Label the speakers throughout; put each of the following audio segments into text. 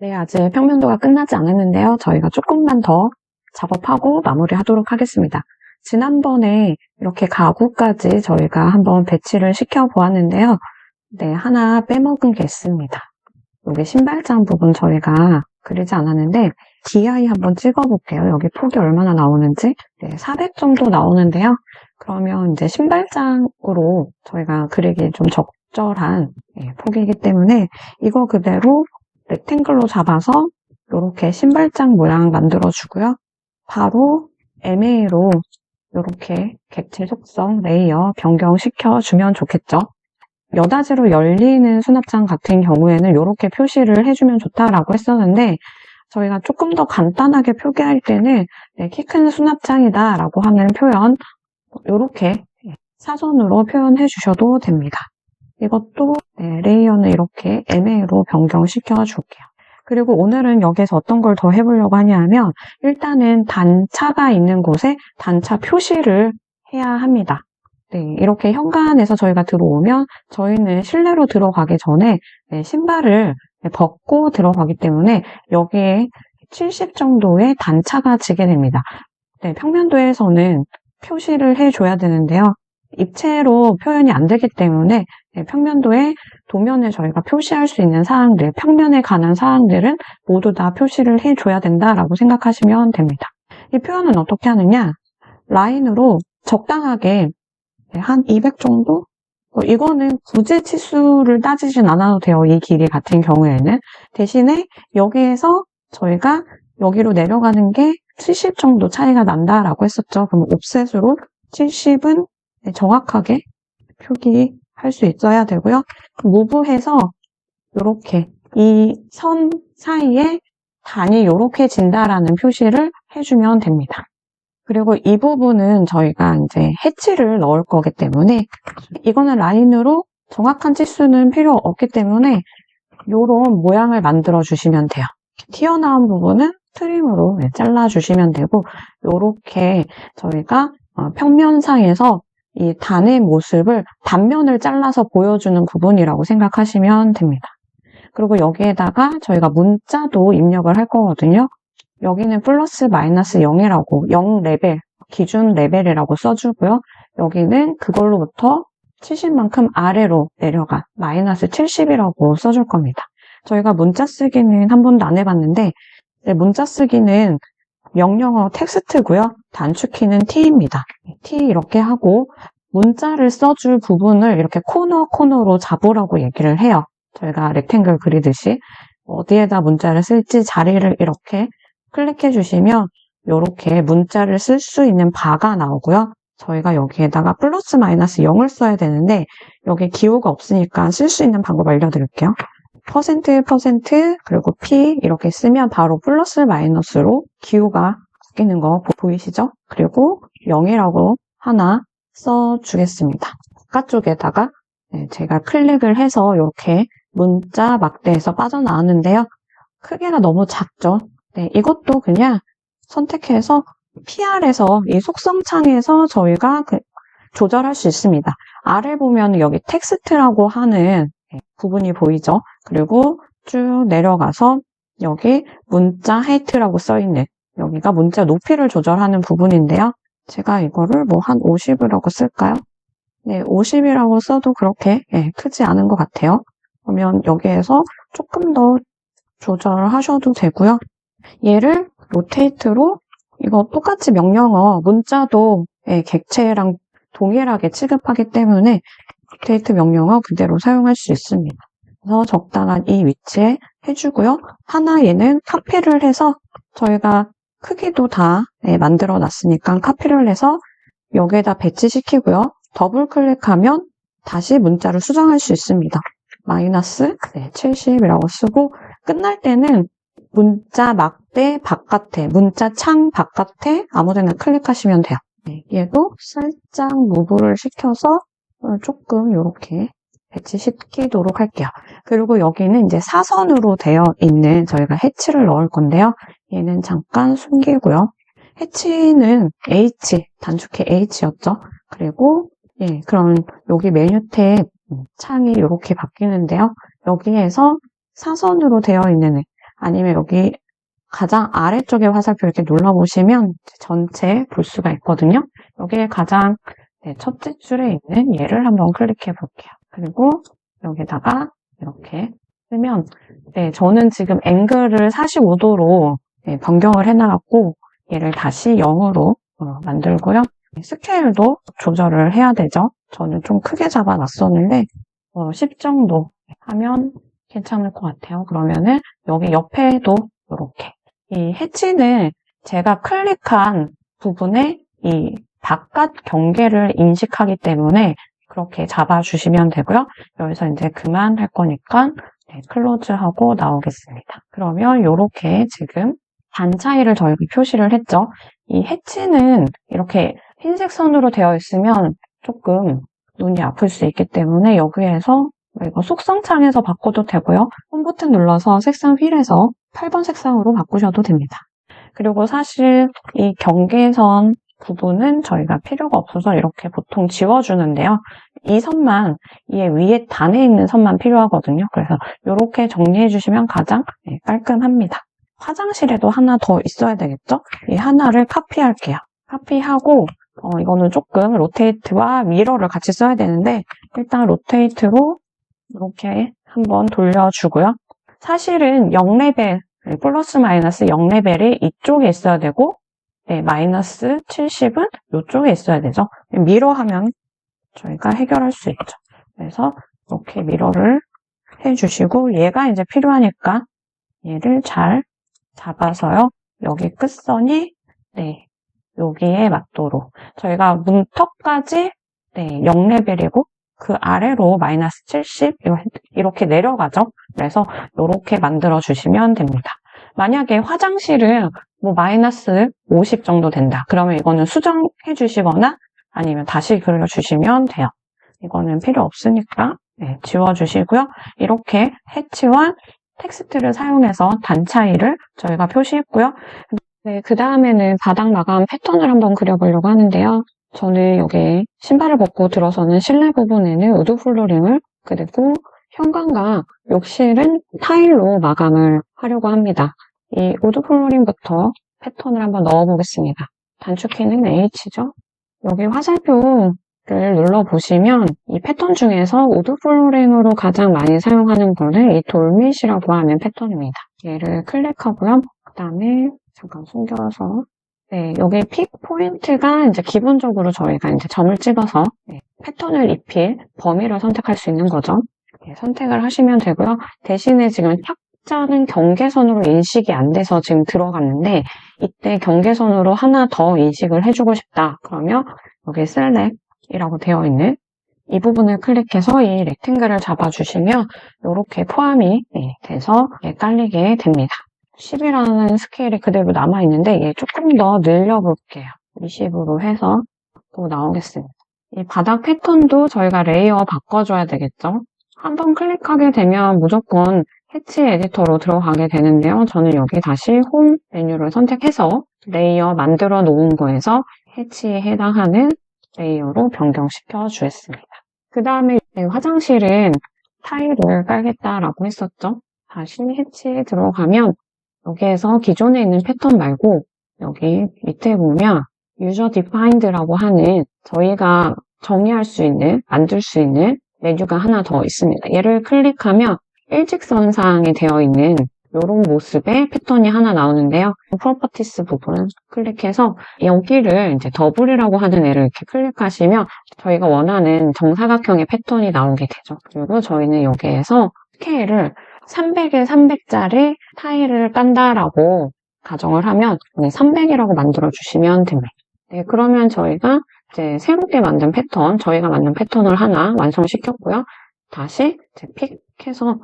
Speaker 1: 네, 아직 평면도가 끝나지 않았는데요. 저희가 조금만 더 작업하고 마무리하도록 하겠습니다. 지난번에 이렇게 가구까지 저희가 한번 배치를 시켜 보았는데요. 네, 하나 빼먹은 게 있습니다. 여기 신발장 부분 저희가 그리지 않았는데 DI 한번 찍어 볼게요. 여기 폭이 얼마나 나오는지. 네, 400 정도 나오는데요. 그러면 이제 신발장으로 저희가 그리기 좀 적절한 예, 폭이기 때문에 이거 그대로 렉탱글로 잡아서 이렇게 신발장 모양 만들어 주고요. 바로 MA로 이렇게 객체 속성 레이어 변경시켜 주면 좋겠죠. 여닫이로 열리는 수납장 같은 경우에는 이렇게 표시를 해주면 좋다라고 했었는데 저희가 조금 더 간단하게 표기할 때는 네, 키큰 수납장이다 라고 하는 표현 이렇게 사전으로 표현해 주셔도 됩니다. 이것도 네, 레이어는 이렇게 MA로 변경시켜 줄게요. 그리고 오늘은 여기서 어떤 걸 더 해보려고 하냐면 일단은 단차가 있는 곳에 단차 표시를 해야 합니다. 네, 이렇게 현관에서 저희가 들어오면 저희는 실내로 들어가기 전에 네, 신발을 벗고 들어가기 때문에 여기에 70 정도의 단차가 지게 됩니다. 네, 평면도에서는 표시를 해줘야 되는데요. 입체로 표현이 안 되기 때문에 네, 평면도에 도면에 저희가 표시할 수 있는 사항들, 평면에 관한 사항들은 모두 다 표시를 해줘야 된다라고 생각하시면 됩니다. 이 표현은 어떻게 하느냐? 라인으로 적당하게 네, 한200 정도? 뭐 이거는 굳이 치수를 따지진 않아도 돼요. 이 길이 같은 경우에는. 대신에 여기에서 저희가 여기로 내려가는 게 70 정도 차이가 난다라고 했었죠. 그럼 옵셋으로 70은 정확하게 표기할 수 있어야 되고요. 무브해서 이렇게 이 선 사이에 단이 이렇게 진다라는 표시를 해주면 됩니다. 그리고 이 부분은 저희가 이제 해치를 넣을 거기 때문에 이거는 라인으로 정확한 치수는 필요 없기 때문에 이런 모양을 만들어 주시면 돼요. 튀어나온 부분은 트림으로 네, 잘라 주시면 되고 이렇게 저희가 어, 평면상에서 이 단의 모습을 단면을 잘라서 보여주는 부분이라고 생각하시면 됩니다. 그리고 여기에다가 저희가 문자도 입력을 할 거거든요. 여기는 플러스 마이너스 0이라고 0 레벨, 기준 레벨이라고 써주고요. 여기는 그걸로부터 70만큼 아래로 내려가 마이너스 70이라고 써줄 겁니다. 저희가 문자 쓰기는 한 번도 안 해봤는데 문자 쓰기는 명령어 텍스트고요. 단축키는 T입니다. T 이렇게 하고 문자를 써줄 부분을 이렇게 코너 코너로 잡으라고 얘기를 해요. 저희가 렉탱글 그리듯이 어디에다 문자를 쓸지 자리를 이렇게 클릭해 주시면 이렇게 문자를 쓸 수 있는 바가 나오고요. 저희가 여기에다가 플러스 마이너스 0을 써야 되는데 여기 기호가 없으니까 쓸 수 있는 방법 알려드릴게요. 퍼센트 퍼센트 그리고 P 이렇게 쓰면 바로 플러스 마이너스로 기호가 바뀌는 거 보이시죠? 그리고 0이라고 하나 써주겠습니다. 바깥쪽에다가 네, 제가 클릭을 해서 이렇게 문자 막대에서 빠져나왔는데요. 크기가 너무 작죠? 네, 이것도 그냥 선택해서 PR에서 이 속성 창에서 저희가 그 조절할 수 있습니다. 아래 보면 여기 텍스트라고 하는 네, 부분이 보이죠? 그리고 쭉 내려가서 여기 문자 하이트라고 써있는 여기가 문자 높이를 조절하는 부분인데요. 제가 이거를 뭐 한 50이라고 쓸까요? 네, 50이라고 써도 그렇게 네, 크지 않은 것 같아요. 그러면 여기에서 조금 더 조절하셔도 되고요. 얘를 로테이트로 이거 똑같이 명령어 문자도 네, 객체랑 동일하게 취급하기 때문에 로테이트 명령어 그대로 사용할 수 있습니다. 그래서 적당한 이 위치에 해주고요. 하나 얘는 카피를 해서 저희가 크기도 다 네, 만들어 놨으니까 카피를 해서 여기에다 배치시키고요. 더블 클릭하면 다시 문자를 수정할 수 있습니다. 마이너스 네, 70이라고 쓰고 끝날 때는 문자 막대 바깥에 문자 창 바깥에 아무데나 클릭하시면 돼요. 네, 얘도 살짝 무브를 시켜서 조금 이렇게 배치시키도록 할게요. 그리고 여기는 이제 사선으로 되어 있는 저희가 해치를 넣을 건데요. 얘는 잠깐 숨기고요. 해치는 H, 단축키 H였죠. 그리고 예, 그럼 여기 메뉴 탭 창이 이렇게 바뀌는데요. 여기에서 사선으로 되어 있는 아니면 여기 가장 아래쪽에 화살표 이렇게 눌러보시면 전체 볼 수가 있거든요. 여기에 가장 네, 첫째 줄에 있는 얘를 한번 클릭해 볼게요. 그리고 여기다가 이렇게 쓰면 네, 저는 지금 앵글을 45도로 변경을 해놔갖고 얘를 다시 0으로 어, 만들고요. 스케일도 조절을 해야 되죠. 저는 좀 크게 잡아놨었는데 어, 10 정도 하면 괜찮을 것 같아요. 그러면은 여기 옆에도 이렇게 이 해치는 제가 클릭한 부분에 이 바깥 경계를 인식하기 때문에 그렇게 잡아주시면 되고요. 여기서 이제 그만 할 거니까 네, 클로즈하고 나오겠습니다. 그러면 이렇게 지금 반 차이를 저희가 표시를 했죠. 이 해치는 이렇게 흰색 선으로 되어 있으면 조금 눈이 아플 수 있기 때문에 여기에서 이거 속성창에서 바꿔도 되고요. 홈 버튼 눌러서 색상 휠에서 8번 색상으로 바꾸셔도 됩니다. 그리고 사실 이 경계선 부분은 저희가 필요가 없어서 이렇게 보통 지워주는데요. 이 선만, 이 위에 단에 있는 선만 필요하거든요. 그래서 이렇게 정리해 주시면 가장 네, 깔끔합니다. 화장실에도 하나 더 있어야 되겠죠? 이 하나를 카피할게요. 카피하고 어, 이거는 조금 로테이트와 미러를 같이 써야 되는데 일단 로테이트로 이렇게 한번 돌려주고요. 사실은 0레벨, 플러스 마이너스 0레벨이 이쪽에 있어야 되고 네, 마이너스 70은 이쪽에 있어야 되죠. 미러 하면 저희가 해결할 수 있죠. 그래서 이렇게 미러를 해주시고 얘가 이제 필요하니까 얘를 잘 잡아서요. 여기 끝선이 네 여기에 맞도록 저희가 문턱까지 네 0레벨이고 그 아래로 마이너스 70 이렇게 내려가죠. 그래서 이렇게 만들어 주시면 됩니다. 만약에 화장실은 뭐 마이너스 50 정도 된다. 그러면 이거는 수정해 주시거나 아니면 다시 그려주시면 돼요. 이거는 필요 없으니까 네, 지워주시고요. 이렇게 해치와 텍스트를 사용해서 단 차이를 저희가 표시했고요. 네, 그 다음에는 바닥 마감 패턴을 한번 그려보려고 하는데요. 저는 여기 신발을 벗고 들어서는 실내 부분에는 우드 플로링을 그리고 현관과 욕실은 타일로 마감을 하려고 합니다. 이 우드 플로링부터 패턴을 한번 넣어보겠습니다. 단축키는 H죠. 여기 화살표를 눌러보시면 이 패턴 중에서 우드 플로링으로 가장 많이 사용하는 거는 이 돌밋이라고 하는 패턴입니다. 얘를 클릭하고요. 그 다음에 잠깐 숨겨서 네, 여기 픽 포인트가 이제 기본적으로 저희가 이제 점을 찍어서 네, 패턴을 입힐 범위를 선택할 수 있는 거죠. 네, 선택을 하시면 되고요. 대신에 지금 탁자는 경계선으로 인식이 안 돼서 지금 들어갔는데 이때 경계선으로 하나 더 인식을 해주고 싶다. 그러면 여기 셀렉이라고 되어 있는 이 부분을 클릭해서 이 렉탱글을 잡아주시면 이렇게 포함이 네, 돼서 네, 깔리게 됩니다. 10이라는 스케일이 그대로 남아있는데 얘 조금 더 늘려볼게요. 20으로 해서 또 나오겠습니다. 이 바닥 패턴도 저희가 레이어 바꿔줘야 되겠죠? 한번 클릭하게 되면 무조건 해치 에디터로 들어가게 되는데요. 저는 여기 다시 홈 메뉴를 선택해서 레이어 만들어 놓은 거에서 해치에 해당하는 레이어로 변경시켜 주겠습니다. 그 다음에 화장실은 타일을 깔겠다라고 했었죠. 다시 해치에 들어가면 여기에서 기존에 있는 패턴 말고 여기 밑에 보면 유저 디파인드라고 하는 저희가 정의할 수 있는, 만들 수 있는 메뉴가 하나 더 있습니다. 얘를 클릭하면 일직선상에 되어 있는 이런 모습의 패턴이 하나 나오는데요. 프로퍼티스 부분 클릭해서 여기를 이제 더블이라고 하는 애를 이렇게 클릭하시면 저희가 원하는 정사각형의 패턴이 나오게 되죠. 그리고 저희는 여기에서 스케일을 300에 300짜리 타일을 깐다라고 가정을 하면 300이라고 만들어 주시면 됩니다. 네, 그러면 저희가 이제 새롭게 만든 패턴, 저희가 만든 패턴을 하나 완성시켰고요. 다시 이제 픽해서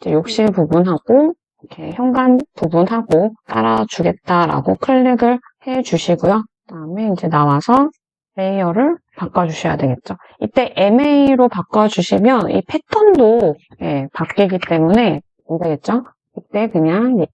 Speaker 1: 이제 욕실 부분하고 이렇게 현관 부분하고 깔아주겠다라고 클릭을 해주시고요. 그 다음에 이제 나와서 레이어를 바꿔주셔야 되겠죠. 이때 MA로 바꿔주시면 이 패턴도 예, 바뀌기 때문에 안 되겠죠? 이때 그냥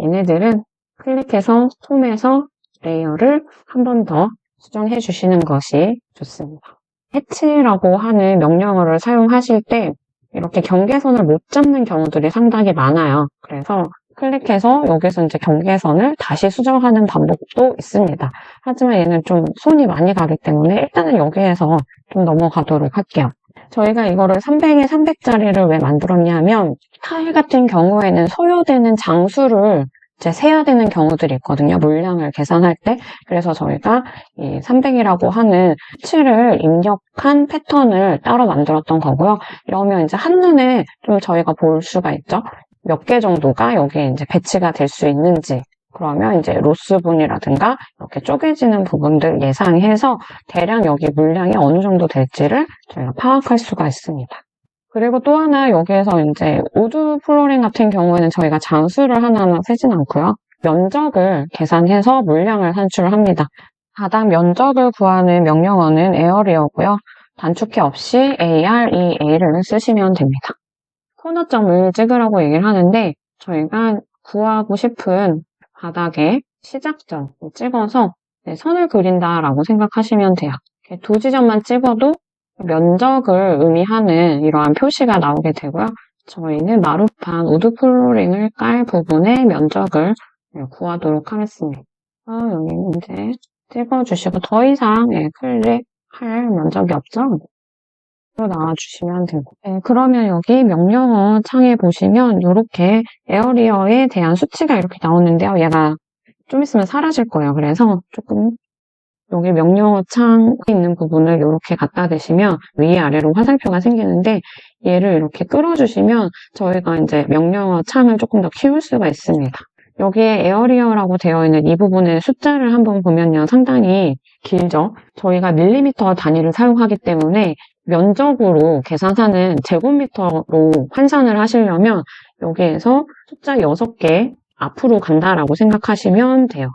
Speaker 1: 얘네들은 클릭해서 홈에서 레이어를 한 번 더 수정해 주시는 것이 좋습니다. 해치라고 하는 명령어를 사용하실 때 이렇게 경계선을 못 잡는 경우들이 상당히 많아요. 그래서 클릭해서 여기서 이제 경계선을 다시 수정하는 방법도 있습니다. 하지만 얘는 좀 손이 많이 가기 때문에 일단은 여기에서 좀 넘어가도록 할게요. 저희가 이거를 300에 300짜리를 왜 만들었냐면 타일 같은 경우에는 소요되는 장수를 이제 세야 되는 경우들이 있거든요. 물량을 계산할 때. 그래서 저희가 이 300이라고 하는 수치를 입력한 패턴을 따로 만들었던 거고요. 이러면 이제 한눈에 좀 저희가 볼 수가 있죠. 몇 개 정도가 여기에 이제 배치가 될 수 있는지. 그러면 이제 로스분이라든가 이렇게 쪼개지는 부분들 예상해서 대략 여기 물량이 어느 정도 될지를 저희가 파악할 수가 있습니다. 그리고 또 하나 여기에서 이제 우드 플로링 같은 경우에는 저희가 장수를 하나하나 세진 않고요. 면적을 계산해서 물량을 산출합니다. 바닥 면적을 구하는 명령어는 에어리어고요. 단축키 없이 AREA를 쓰시면 됩니다. 코너점을 찍으라고 얘기를 하는데 저희가 구하고 싶은 바닥에 시작점 찍어서 네, 선을 그린다라고 생각하시면 돼요. 두 지점만 찍어도 면적을 의미하는 이러한 표시가 나오게 되고요. 저희는 마루판 우드 플로링을 깔 부분의 면적을 네, 구하도록 하겠습니다. 어, 여기는 이제 찍어주시고 더 이상 예, 클릭할 면적이 없죠? 나와주시면 되고 네, 그러면 여기 명령어 창에 보시면 이렇게 에어리어에 대한 수치가 이렇게 나오는데요. 얘가 좀 있으면 사라질 거예요. 그래서 조금 여기 명령어 창에 있는 부분을 이렇게 갖다 대시면 위아래로 화살표가 생기는데 얘를 이렇게 끌어주시면 저희가 이제 명령어 창을 조금 더 키울 수가 있습니다. 여기에 에어리어라고 되어 있는 이 부분의 숫자를 한번 보면요. 상당히 길죠? 저희가 밀리미터 단위를 사용하기 때문에 면적으로 계산하는 제곱미터로 환산을 하시려면 여기에서 숫자 6개 앞으로 간다라고 생각하시면 돼요.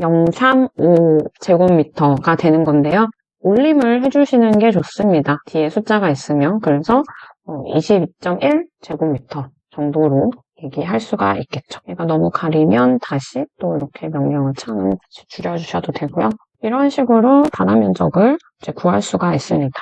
Speaker 1: 22.035 제곱미터가 되는 건데요. 올림을 해주시는 게 좋습니다. 뒤에 숫자가 있으면 그래서 22.1 제곱미터 정도로 얘기할 수가 있겠죠. 얘가 너무 가리면 다시 또 이렇게 명령을 다시 줄여주셔도 되고요. 이런 식으로 단화 면적을 이제 구할 수가 있습니다.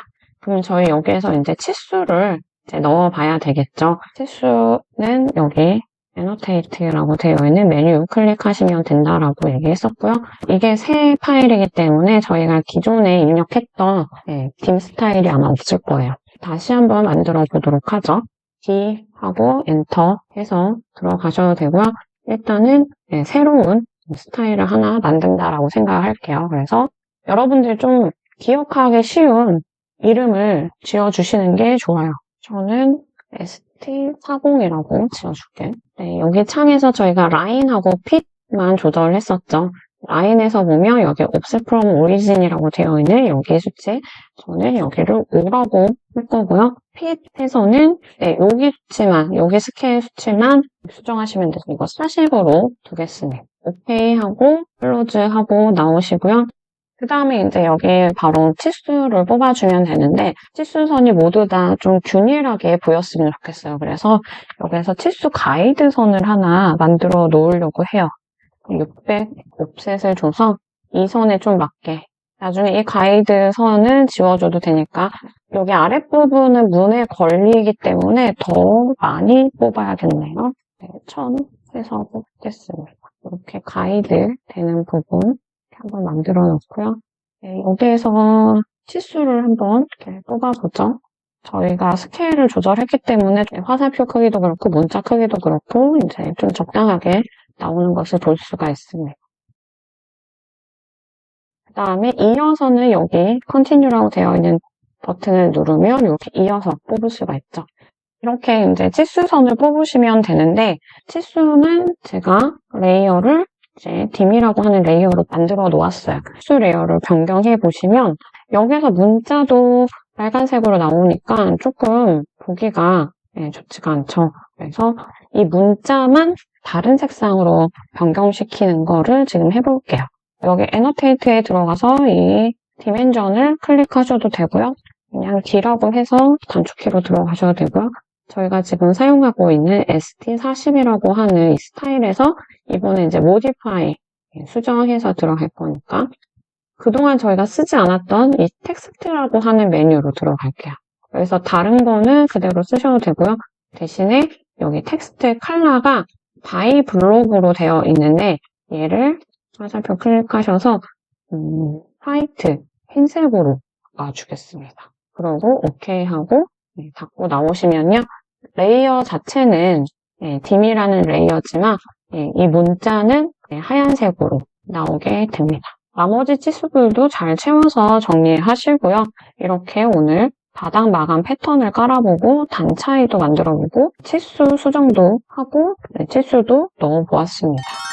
Speaker 1: 그럼 저희 여기에서 이제 치수를 이제 넣어 봐야 되겠죠. 치수는 여기 에노테이트라고 되어 있는 메뉴 클릭하시면 된다라고 얘기했었고요. 이게 새 파일이기 때문에 저희가 기존에 입력했던 네, 빔 스타일이 아마 없을 거예요. 다시 한번 만들어 보도록 하죠. D 하고 엔터 해서 들어가셔도 되고요. 일단은 네, 새로운 스타일을 하나 만든다라고 생각을 할게요. 그래서 여러분들 좀 기억하기 쉬운 이름을 지어주시는 게 좋아요. 저는 ST40이라고 지어줄게. 네, 여기 창에서 저희가 라인하고 핏만 조절을 했었죠. 라인에서 보면 여기 offset from origin이라고 되어 있는 여기 수치 저는 여기를 5라고 할 거고요. 핏에서는 네, 여기 수치만 여기 스케일 수치만 수정하시면 돼서 이거 40으로 두겠습니다. 오케이 하고 클로즈 하고 나오시고요. 그 다음에 이제 여기 바로 치수를 뽑아주면 되는데 치수선이 모두 다 좀 균일하게 보였으면 좋겠어요. 그래서 여기서 치수 가이드선을 하나 만들어 놓으려고 해요. 600 옵셋을 줘서 이 선에 좀 맞게 나중에 이 가이드 선은 지워줘도 되니까 여기 아랫부분은 문에 걸리기 때문에 더 많이 뽑아야겠네요. 네, 1000 해서 뽑겠습니다. 이렇게 가이드 되는 부분 한번 만들어 놓고요. 네, 여기에서 치수를 한번 이렇게 뽑아보죠. 저희가 스케일을 조절했기 때문에 화살표 크기도 그렇고 문자 크기도 그렇고 이제 좀 적당하게 나오는 것을 볼 수가 있습니다. 그 다음에 이어서는 여기 Continue라고 되어 있는 버튼을 누르면 이렇게 이어서 뽑을 수가 있죠. 이렇게 이제 치수선을 뽑으시면 되는데 치수는 제가 레이어를 이제 딤이라고 하는 레이어로 만들어 놓았어요. 치수 레이어를 변경해 보시면 여기서 문자도 빨간색으로 나오니까 조금 보기가 네, 좋지가 않죠. 그래서 이 문자만 다른 색상으로 변경시키는 거를 지금 해볼게요. 여기 에너테이트에 들어가서 이 디멘전을 클릭하셔도 되고요. 그냥 D라고 해서 단축키로 들어가셔도 되고요. 저희가 지금 사용하고 있는 ST40이라고 하는 이 스타일에서 이번에 이제 모디파이 수정해서 들어갈 거니까 그동안 저희가 쓰지 않았던 이 텍스트라고 하는 메뉴로 들어갈게요. 그래서 다른 거는 그대로 쓰셔도 되고요. 대신에 여기 텍스트 컬러가 바이 블록으로 되어 있는데 얘를 화살표 클릭하셔서 음, 화이트, 흰색으로 바꿔주겠습니다. 그리고 OK 하고 네, 닫고 나오시면요. 레이어 자체는 네, 딤이라는 레이어지만 네, 이 문자는 네, 하얀색으로 나오게 됩니다. 나머지 치수들도 잘 채워서 정리하시고요. 이렇게 오늘 바닥 마감 패턴을 깔아보고 단 차이도 만들어보고 치수 수정도 하고 네, 치수도 넣어보았습니다.